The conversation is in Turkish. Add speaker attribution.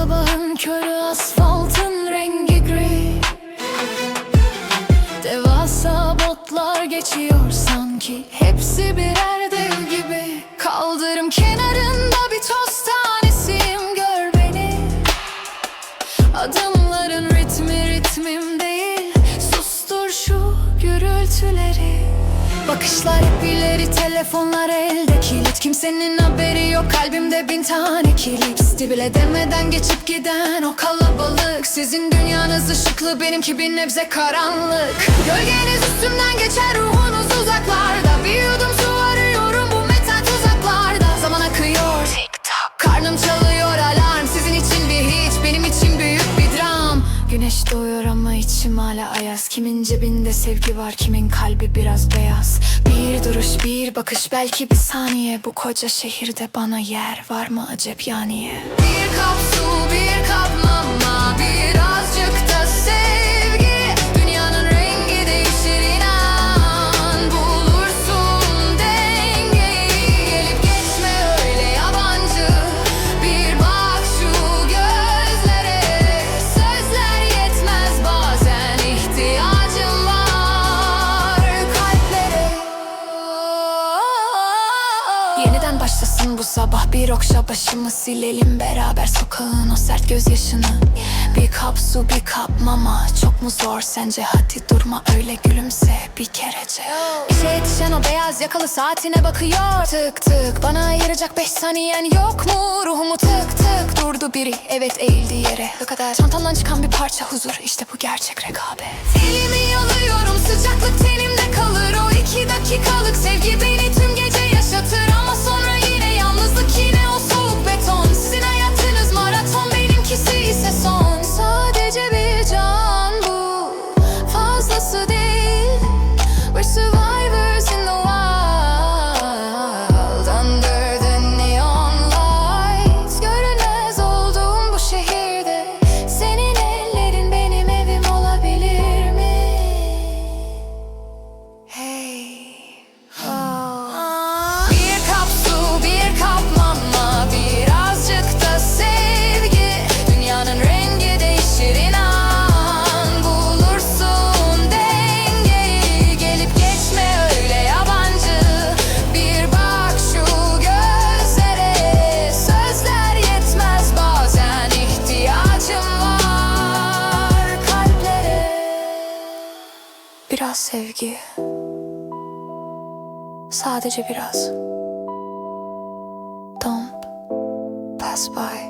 Speaker 1: sabahın körü asfaltın rengi gri. Devasa botlar geçiyor sanki. Hepsi birer dev gibi. Kaldırım kenarında bir toz tanesiyim gör beni. Adımların ritmi ritmim değil. Sustur şu gürültüleri Bakışlar hep ileri telefonlar elde. Kilit Kimsenin haberi yok kalbimde bin tane kilit. Sti bile demeden geçip giden o kalabalık. Sizin dünyanız ışıklı benimki bir nebze karanlık. Gölgeniz üstümden geçer ruhunuz uzaklarda. Bir yudum su Güneş doğuyor ama içim hala ayaz. Kimin cebinde sevgi var kimin kalbi biraz beyaz? Bir duruş bir bakış belki bir saniye. Bu koca şehirde bana yer var mı acep yaniye Bir kap su bir kap mama başlasın bu sabah. Bir okşa başımı silelim beraber sokağın o sert gözyaşını. Bir kap su bir kap mama. Çok mu zor sence? Hadi durma öyle gülümse bir kerece İşe yetişen o beyaz yakalı saatine bakıyor. Tık tık bana ayıracak beş saniyen yok mu? Ruhumu tık tık durdu biri. Evet eğildi yere. Bu kadar. Çantandan çıkan bir parça huzur. İşte bu gerçek rekabet. Elimi yalıyorum sıcaklık tenimde kalır. O Biraz sevgi. Sadece biraz. Don't pass by